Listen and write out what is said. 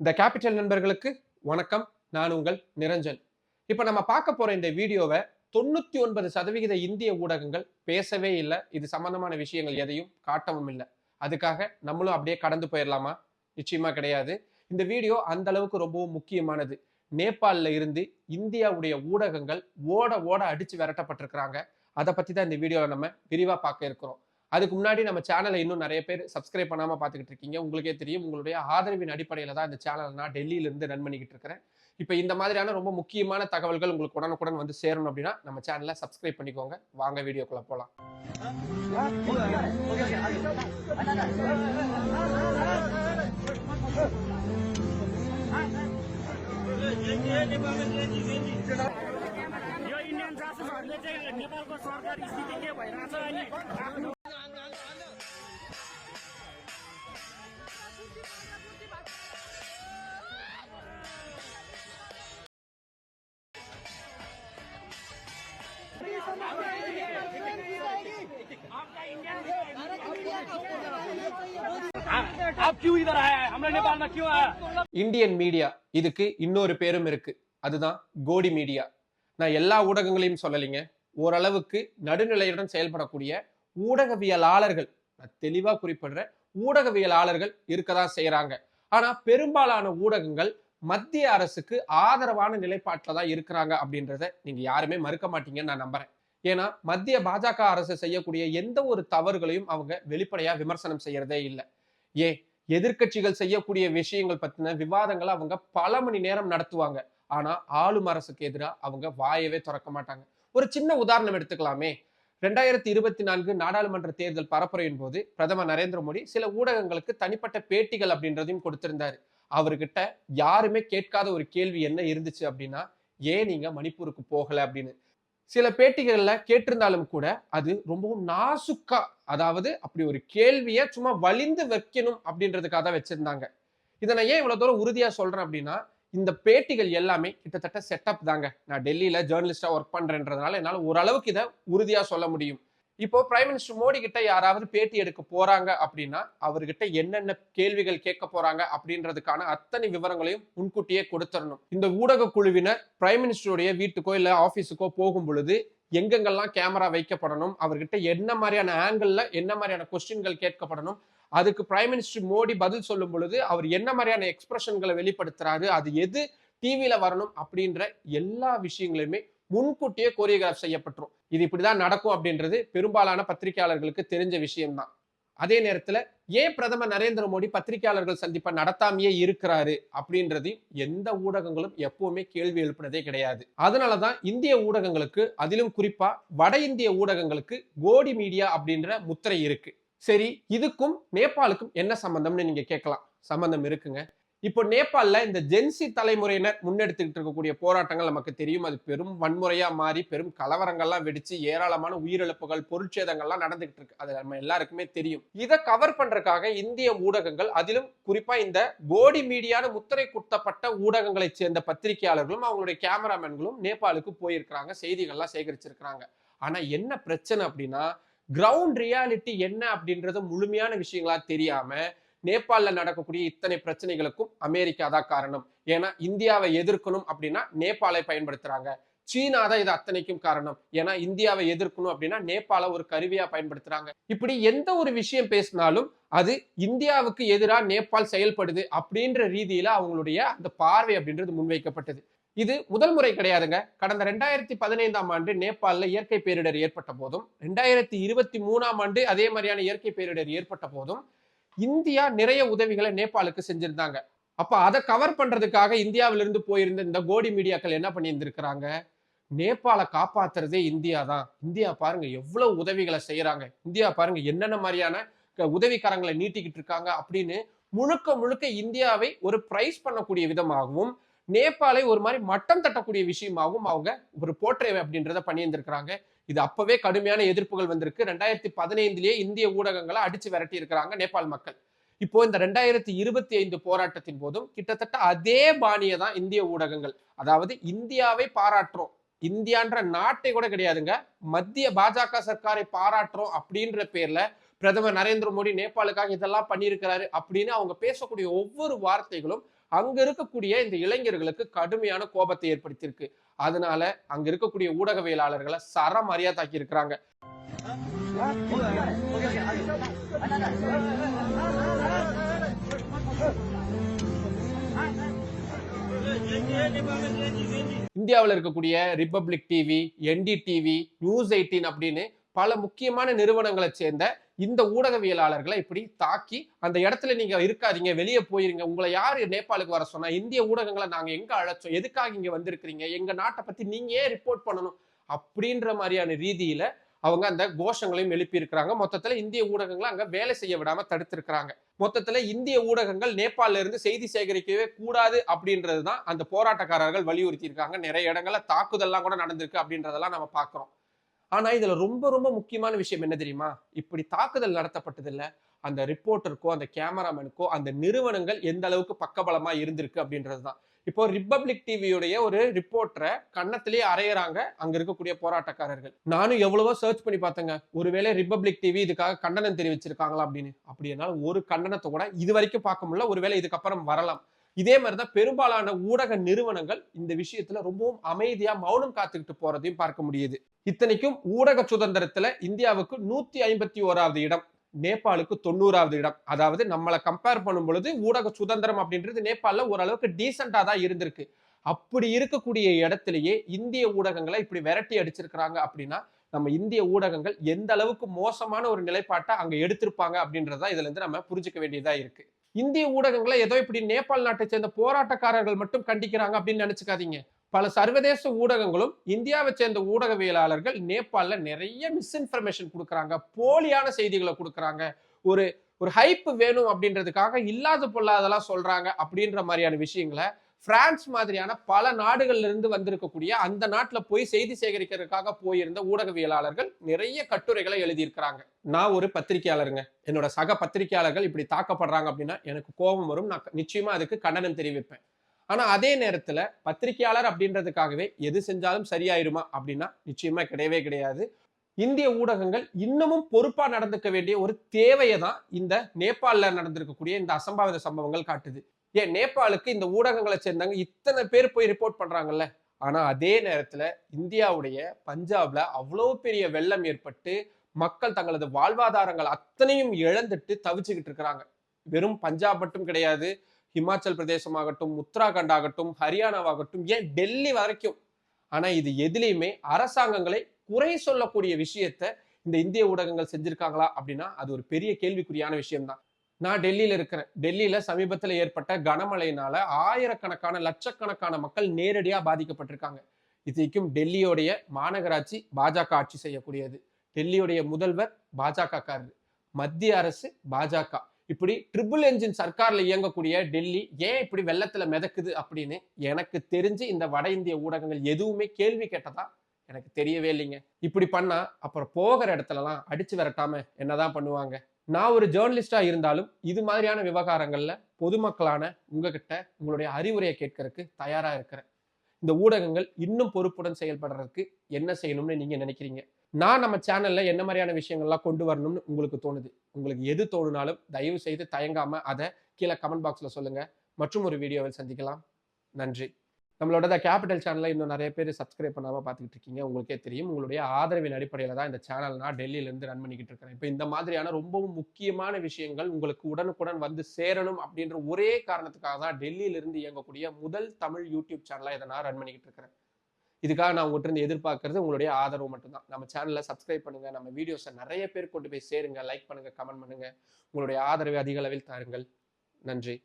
இந்த கேபிட்டல் நண்பர்களுக்கு வணக்கம். நான் உங்கள் நிரஞ்சன். இப்போ நம்ம பார்க்க போகிற இந்த வீடியோவை தொண்ணூத்தி ஒன்பது சதவிகித இந்திய ஊடகங்கள் பேசவே இல்லை. இது சம்பந்தமான விஷயங்கள் எதையும் காட்டவும் இல்லை. அதுக்காக நம்மளும் அப்படியே கடந்து போயிடலாமா? நிச்சயமா கிடையாது. இந்த வீடியோ அந்த அளவுக்கு ரொம்பவும் முக்கியமானது. நேபாளில் இருந்து இந்தியாவுடைய ஊடகங்கள் ஓட ஓட அடிச்சு விரட்டப்பட்டிருக்கிறாங்க. அதை பத்தி தான் இந்த வீடியோவில் நம்ம விரிவாக பார்க்க இருக்கிறோம். அதுக்கு முன்னாடி நம்ம சேனலை இன்னும் நிறைய பேர் சப்ஸ்கிரைப் பண்ணாம பார்த்துக்கிட்டு இருக்கீங்க உங்களுக்கே தெரியும் உங்களுடைய ஆதரவின் அடிப்படையில் தான் இந்த சேனலை நான் டெல்லியில இருந்து ரன் பண்ணிக்கிட்டு இருக்கிறேன் இப்போ இந்த மாதிரியான ரொம்ப முக்கியமான தகவல்கள் உங்களுக்கு உடனுக்குடன் வந்து சேரணும் அப்படின்னா நம்ம சேனலை சப்ஸ்கிரைப் பண்ணிக்கோங்க வாங்க வீடியோக்குள்ள போகலாம் यो इन्डियन जासुसहरूले चाहिँ नेपालको सरकार स्थिति के भइरहेछ अनि இந்தியன் மீடியா இதுக்கு இன்னொரு பேரும் இருக்கு. அதுதான் கோடி மீடியா நான் எல்லா ஊடகங்களையும் சொல்லலைங்க. ஓரளவுக்கு நடுநிலையுடன் செயல்படக்கூடிய ஊடகவியலாளர்கள் நான் தெளிவா குறிப்பிடுற ஊடகவியலாளர்கள் இருக்கதான் செய்யறாங்க ஆனா பெரும்பாலான ஊடகங்கள் மத்திய அரசுக்கு ஆதரவான நிலைப்பாட்டில் தான் இருக்கிறாங்க அப்படின்றத நீங்க யாருமே மறுக்க மாட்டீங்கன்னு நான் நம்புறேன். ஏன்னா மத்திய பாஜக அரசு செய்யக்கூடிய எந்த ஒரு தவறுகளையும் அவங்க வெளிப்படையா விமர்சனம் செய்யறதே இல்லை. ஏன்? எதிர்க்கட்சிகள் செய்யக்கூடிய விஷயங்கள் பத்தின விவாதங்களை அவங்க பல மணி நேரம் நடத்துவாங்க. ஆனா ஆளும் அரசுக்கு எதிராக அவங்க வாயவே திறக்க மாட்டாங்க. ஒரு சின்ன உதாரணம் எடுத்துக்கலாமே. ரெண்டாயிரத்தி இருபத்தி நான்கு நாடாளுமன்ற தேர்தல் பரப்புரையின் போது பிரதமர் நரேந்திர மோடி சில ஊடகங்களுக்கு தனிப்பட்ட பேட்டிகள் அப்படின்றதையும் கொடுத்திருந்தாரு. அவர்கிட்ட யாருமே கேட்காத ஒரு கேள்வி என்ன இருந்துச்சு அப்படின்னா ஏன் நீங்க மணிப்பூருக்கு போகல? அப்படின்னு. சில பேட்டிகள்ல கேட்டிருந்தாலும் கூட அது ரொம்பவும் நாசுக்கா அதாவது அப்படி ஒரு கேள்வியை சும்மா வலிந்து வைக்கணும் அப்படின்றதுக்காக தான் வச்சிருந்தாங்க. இதை நான் ஏன் இவ்வளவு தூரம் உறுதியா சொல்றேன் அப்படின்னா இந்த பேட்டிகள் எல்லாமே கிட்டத்தட்ட செட்டப் தாங்க. நான் டெல்லியில ஜேர்னலிஸ்டா ஒர்க் பண்றேன்றதுனால என்னால ஓரளவுக்கு இதை உறுதியா சொல்ல முடியும். இப்போ பிரைம் மினிஸ்டர் மோடி கிட்ட யாராவது பேட்டி எடுக்க போறாங்க அப்படின்னா அவர்கிட்ட என்னென்ன கேள்விகள் கேட்க போறாங்க அப்படின்றதுக்கான அத்தனை விவரங்களையும் முன்கூட்டியே கொடுத்துடணும். இந்த ஊடக குழுவினர் பிரைம் மினிஸ்டருடைய வீட்டுக்கோ இல்ல ஆபீஸுக்கோ போகும் பொழுது எங்கெங்கெல்லாம் கேமரா வைக்கப்படணும் அவர்கிட்ட என்ன மாதிரியான ஆங்கிள் என்ன மாதிரியான கொஸ்டின்கள் கேட்கப்படணும் அதுக்கு பிரைம் மினிஸ்டர் மோடி பதில் சொல்லும் பொழுது அவர் என்ன மாதிரியான எக்ஸ்பிரஷன்களை வெளிப்படுத்துறாரு அது எது டிவியில வரணும் அப்படின்ற எல்லா விஷயங்களையுமே முன்கூட்டியே கோரியோகிராஃப் செய்யப்பட்டுரும். இது இப்படிதான் நடக்கும் அப்படின்றது பெரும்பாலான பத்திரிகையாளர்களுக்கு தெரிஞ்ச விஷயம்தான். அதே நேரத்துல ஏன் பிரதமர் நரேந்திர மோடி பத்திரிகையாளர்கள் சந்திப்பை நடத்தாமையே இருக்கிறாரு அப்படின்றது எந்த ஊடகங்களும் எப்பவுமே கேள்வி எழுப்பினதே கிடையாது. அதனாலதான் இந்திய ஊடகங்களுக்கு அதிலும் குறிப்பா வட இந்திய ஊடகங்களுக்கு கோடி மீடியா அப்படின்ற முத்திரை இருக்கு. சரி இதுக்கும் நேபாளுக்கும் என்ன சம்பந்தம்னு நீங்க கேட்கலாம். சம்பந்தம் இருக்குங்க. இப்போ நேபாளில் இந்த ஜென்சி தலைமுறையினர் முன்னெடுத்துக்கிட்டு இருக்கக்கூடிய போராட்டங்கள் நமக்கு தெரியும். அது பெரும் வன்முறையாக மாறி பெரும் கலவரங்கள்லாம் வெடிச்சு ஏராளமான உயிரிழப்புகள் பொருட்சேதங்கள்லாம் நடந்துகிட்டு இருக்கு. அது நம்ம எல்லாருக்குமே தெரியும். இதை கவர் பண்றதுக்காக இந்திய ஊடகங்கள் அதிலும் குறிப்பா இந்த போடி மீடியான முத்திரை குத்தப்பட்ட ஊடகங்களை சேர்ந்த பத்திரிகையாளர்களும் அவங்களுடைய கேமராமேன்களும் நேபாளுக்கு போயிருக்கிறாங்க. செய்திகள்லாம் சேகரிச்சிருக்கிறாங்க. ஆனா என்ன பிரச்சனை அப்படின்னா கிரவுண்ட் ரியாலிட்டி என்ன அப்படின்றது முழுமையான விஷயங்களா தெரியாம நேபாளில் நடக்கக்கூடிய இத்தனை பிரச்சனைகளுக்கும் அமெரிக்கா தான் காரணம். ஏன்னா இந்தியாவை எதிர்க்கணும் அப்படின்னா நேபாளை பயன்படுத்துறாங்க. சீனா தான் இது அத்தனைக்கும் காரணம். ஏன்னா இந்தியாவை எதிர்க்கணும் அப்படின்னா நேபாள ஒரு கருவியா பயன்படுத்துறாங்க. இப்படி எந்த ஒரு விஷயம் பேசினாலும் அது இந்தியாவுக்கு எதிராக நேபாள் செயல்படுது அப்படின்ற ரீதியில அவங்களுடைய அந்த பார்வை அப்படின்றது முன்வைக்கப்பட்டது. இது முதல் முறை கிடையாதுங்க. கடந்த ரெண்டாயிரத்தி பதினைந்தாம் ஆண்டு நேபாளில் இயற்கை பேரிடர் ஏற்பட்ட போதும். ரெண்டாயிரத்தி இருபத்தி மூணாம் ஆண்டு அதே மாதிரியான இயற்கை பேரிடர் ஏற்பட்ட போதும். இந்தியா நிறைய உதவிகளை நேபாளுக்கு செஞ்சிருந்தாங்க. அப்ப அதை கவர் பண்றதுக்காக இந்தியாவிலிருந்து போயிருந்த இந்த கோடி மீடியாக்கள் என்ன பண்ணியிருந்திருக்கிறாங்க? நேபாளை காப்பாத்துறதே இந்தியா தான். இந்தியா பாருங்க எவ்வளவு உதவிகளை செய்யறாங்க. இந்தியா பாருங்க என்னென்ன மாதிரியான க- நீட்டிக்கிட்டு இருக்காங்க அப்படின்னு முழுக்க முழுக்க இந்தியாவை ஒரு பிரைஸ் பண்ணக்கூடிய விதமாகவும் நேபாளை ஒரு மாதிரி மட்டம் தட்டக்கூடிய விஷயமாகவும் அவங்க ஒரு போற்றவை அப்படின்றத பண்ணியிருந்திருக்கிறாங்க. இது அப்பவே கடுமையான எதிர்ப்புகள் வந்திருக்கு. ரெண்டாயிரத்தி பதினைந்திலேயே இந்திய ஊடகங்களை அடிச்சு விரட்டி இருக்கிறாங்க நேபாள் மக்கள். இப்போ இந்த ரெண்டாயிரத்தி இருபத்தி ஐந்து போராட்டத்தின் போதும் கிட்டத்தட்ட அதே பாணியை தான் இந்திய ஊடகங்கள் அதாவது இந்தியாவை பாராட்டுறோம். இந்தியான்ற நாட்டை கூட கிடையாதுங்க மத்திய பாஜக சர்க்காரை பாராட்டுறோம் அப்படின்ற பேர்ல பிரதமர் நரேந்திர மோடி நேபாளுக்காக இதெல்லாம் பண்ணியிருக்கிறாரு அப்படின்னு அவங்க பேசக்கூடிய ஒவ்வொரு வார்த்தைகளும் அங்க இருக்கக்கூடிய இந்த இளைஞர்களுக்கு கடுமையான கோபத்தை ஏற்படுத்தியிருக்கு. அதனால அங்க இருக்கக்கூடிய ஊடகவியலாளர்களை சரமாரியா தாக்கி இருக்கிறாங்க இந்தியாவில் இருக்கக்கூடிய Republic TV ND TV news eighteen அப்படின்னு பல முக்கியமான நிறுவனங்களை சேர்ந்த இந்த ஊடகவியலாளர்களை இப்படி தாக்கி அந்த இடத்துல நீங்க இருக்காதீங்க வெளியே போயிருங்க. உங்களை யார் நேபாளுக்கு வர சொன்னா இந்திய ஊடகங்களை நாங்க எங்க அழைச்சோம் எதுக்காக இங்க வந்திருக்கிறீங்க எங்க நாட்டை பத்தி நீங்க ஏன் ரிப்போர்ட் பண்ணணும்? அப்படின்ற மாதிரியான ரீதியில அவங்க அந்த கோஷங்களையும் எழுப்பியிருக்கிறாங்க. மொத்தத்துல இந்திய ஊடகங்களை அங்க வேலை செய்ய விடாம தடுத்திருக்கிறாங்க. மொத்தத்துல இந்திய ஊடகங்கள் நேபாளில இருந்து செய்தி சேகரிக்கவே கூடாது அப்படின்றது தான் அந்த போராட்டக்காரர்கள் வலியுறுத்தி இருக்காங்க நிறைய இடங்கள்ல தாக்குதல்லாம் கூட நடந்திருக்கு அப்படின்றதெல்லாம் நம்ம பாக்குறோம் ஆனா இதுல ரொம்ப ரொம்ப முக்கியமான விஷயம் என்ன தெரியுமா? இப்படி தாக்குதல் நடத்தப்பட்டதில்ல. அந்த ரிப்போர்ட்டருக்கோ அந்த கேமராமேனுக்கோ அந்த நிறுவனங்கள் எந்த அளவுக்கு பக்கபலமா இருந்திருக்கு அப்படின்றது தான் இப்போ ரிப்பப்ளிக் டிவியுடைய ஒரு ரிப்போர்ட்டரை கன்னத்திலேயே அரையிறாங்க அங்க இருக்கக்கூடிய போராட்டக்காரர்கள். நானும் எவ்வளவோ சர்ச் பண்ணி பார்த்தேங்க. ஒருவேளை ரிப்பப்ளிக் டிவி இதுக்காக கண்டனம் தெரிவிச்சிருக்காங்களா அப்படின்னு. அப்படி என்னாலும் ஒரு கண்டனத்தை கூட இது வரைக்கும் பார்க்க முடியல. ஒருவேளை இதுக்கப்புறம் வரலாம். இதே மாதிரிதான் பெரும்பாலான ஊடக நிறுவனங்கள் இந்த விஷயத்துல ரொம்பவும் அமைதியா மௌனம் காத்துக்கிட்டு போறதையும் பார்க்க முடியுது. இத்தனைக்கும் ஊடக சுதந்திரத்துல இந்தியாவுக்கு நூத்தி ஐம்பத்தி ஓராவது இடம் நேபாளுக்கு தொண்ணூறாவது இடம். அதாவது நம்மளை கம்பேர் பண்ணும் பொழுது ஊடக சுதந்திரம் அப்படின்றது நேபாளில் ஓரளவுக்கு டீசெண்டா தான் இருந்திருக்கு. அப்படி இருக்கக்கூடிய இடத்திலேயே இந்திய ஊடகங்களை இப்படி விரட்டி அடிச்சிருக்கிறாங்க அப்படின்னா நம்ம இந்திய ஊடகங்கள் எந்த அளவுக்கு மோசமான ஒரு நிலைப்பாட்டை அங்க எடுத்திருப்பாங்க அப்படின்றத இதுல இருந்து நம்ம புரிஞ்சுக்க வேண்டியதா இருக்கு. இந்திய ஊடகங்களை ஏதோ இப்படி நேபாள் நாட்டை சேர்ந்த போராட்டக்காரர்கள் மட்டும் கண்டிக்கிறாங்க அப்படின்னு நினைச்சுக்காதீங்க. பல சர்வதேச ஊடகங்களும் இந்தியாவை சேர்ந்த ஊடகவியலாளர்கள் நேபாளில் நிறைய மிஸ்இன்ஃபர்மேஷன் கொடுக்குறாங்க போலியான செய்திகளை கொடுக்குறாங்க. ஒரு ஒரு ஹைப் வேணும் அப்படின்றதுக்காக இல்லாத பொல்லாதெல்லாம் சொல்கிறாங்க அப்படின்ற மாதிரியான விஷயங்களை பிரான்ஸ் மாதிரியான பல நாடுகள்ல இருந்து வந்திருக்கக்கூடிய அந்த நாட்டில் போய் செய்தி சேகரிக்கிறதுக்காக போயிருந்த ஊடகவியலாளர்கள் நிறைய கட்டுரைகளை எழுதியிருக்கிறாங்க. நான் ஒரு பத்திரிகையாளருங்க. என்னோட சக பத்திரிகையாளர்கள் இப்படி தாக்கப்படுறாங்க அப்படின்னா எனக்கு கோபம் வரும். நான் நிச்சயமா அதுக்கு கண்டனம் தெரிவிப்பேன். ஆனால் அதே நேரத்தில் பத்திரிகையாளர் அப்படின்றதுக்காகவே எது செஞ்சாலும் சரியாயிருமா அப்படின்னா நிச்சயமாக கிடையவே கிடையாது. இந்திய ஊடகங்கள் இன்னமும் பொறுப்பாக நடந்துக்க வேண்டிய ஒரு தேவையை தான் இந்த நேபாளில் நடந்திருக்கக்கூடிய இந்த அசம்பாவித சம்பவங்கள் காட்டுது. ஏன் நேபாளுக்கு இந்த ஊடகங்களை சேர்ந்தாங்க இத்தனை பேர் போய் ரிப்போர்ட் பண்ணுறாங்கல்ல ஆனால் அதே நேரத்தில் இந்தியாவுடைய பஞ்சாப்ல அவ்வளோ பெரிய வெள்ளம் ஏற்பட்டு மக்கள் தங்களது வாழ்வாதாரங்கள் அத்தனையும் இழந்துட்டு தவிச்சுக்கிட்டு இருக்கிறாங்க. வெறும் பஞ்சாப் மட்டும் கிடையாது. ஹிமாச்சல் பிரதேசம் ஆகட்டும் உத்தராகண்ட் ஆகட்டும் ஹரியானாவாகட்டும் ஏன் டெல்லி வரைக்கும்? ஆனா இது எதுலேயுமே அரசாங்கங்களை குறை சொல்லக்கூடிய விஷயத்த இந்த இந்திய ஊடகங்கள் செஞ்சிருக்காங்களா அப்படின்னா அது ஒரு பெரிய கேள்விக்குறியான விஷயம்தான். நான் டெல்லியில இருக்கிறேன். டெல்லியில சமீபத்துல ஏற்பட்ட கனமழையினால ஆயிரக்கணக்கான லட்சக்கணக்கான மக்கள் நேரடியா பாதிக்கப்பட்டிருக்காங்க. இதைக்கும் டெல்லியோடைய மாநகராட்சி பாஜக ஆட்சி செய்யக்கூடியது. டெல்லியுடைய முதல்வர் பாஜக காரர் மத்திய அரசு பாஜக. இப்படி ட்ரிபிள் என்ஜின் சர்க்காரில் இயங்கக்கூடிய டெல்லி ஏன் இப்படி வெள்ளத்தில் மிதக்குது அப்படின்னு எனக்கு தெரிஞ்சு இந்த வட இந்திய ஊடகங்கள் எதுவுமே கேள்வி கேட்டதா எனக்கு தெரியவே இல்லைங்க. இப்படி பண்ணா அப்புறம் போகிற இடத்துலலாம் அடிச்சு விரட்டாம என்னதான் பண்ணுவாங்க? நான் ஒரு ஜேர்னலிஸ்டா இருந்தாலும் இது மாதிரியான விவகாரங்கள்ல பொதுமக்களான உங்ககிட்ட உங்களுடைய அறிவுரையை கேட்கறதுக்கு தயாரா இருக்கிறேன். இந்த ஊடகங்கள் இன்னும் பொறுப்புடன் செயல்படுறதுக்கு என்ன செய்யணும்னு நீங்க நினைக்கிறீங்க? நான் நம்ம சேனல்ல என்ன மாதிரியான விஷயங்கள்லாம் கொண்டு வரணும்னு உங்களுக்கு தோணுது? உங்களுக்கு எது தோணுனாலும் தயவு செய்து தயங்காம அதை கீழே கமெண்ட் பாக்ஸ்ல சொல்லுங்க. மற்றும் ஒரு வீடியோவில் சந்திக்கலாம். நன்றி. நம்மளோட த கேபிட்டல் சேனலில் இன்னும் நிறைய பேர் சப்ஸ்கிரைப் பண்ணாமல் பார்த்துக்கிட்டு இருக்கீங்க. உங்களுக்கே தெரியும். உங்களுடைய ஆதரவின் அடிப்படையில் தான் இந்த சேனல் நான் டெல்லியிலேருந்து ரன் பண்ணிக்கிட்டு இருக்கிறேன். இப்போ இந்த மாதிரியான ரொம்பவும் முக்கியமான விஷயங்கள் உங்களுக்கு உடனுக்குடன் வந்து சேரணும் அப்படின்ற ஒரே காரணத்துக்காக தான் டெல்லியிலிருந்து இயங்கக்கூடிய முதல் தமிழ் யூடியூப் சேனலாக இதை நான் ரன் பண்ணிக்கிட்டு இருக்கிறேன். இதுக்காக நான் உங்கள்கிட்ட எதிர்பார்க்கறது உங்களுடைய ஆதரவு மட்டும்தான். நம்ம சேனலை சப்ஸ்கிரைப் பண்ணுங்கள் நம்ம வீடியோஸை நிறைய பேர் கொண்டு போய் சேருங்க. லைக் பண்ணுங்கள் கமெண்ட் பண்ணுங்கள் உங்களுடைய ஆதரவை அதிக அளவில் தாருங்கள். நன்றி.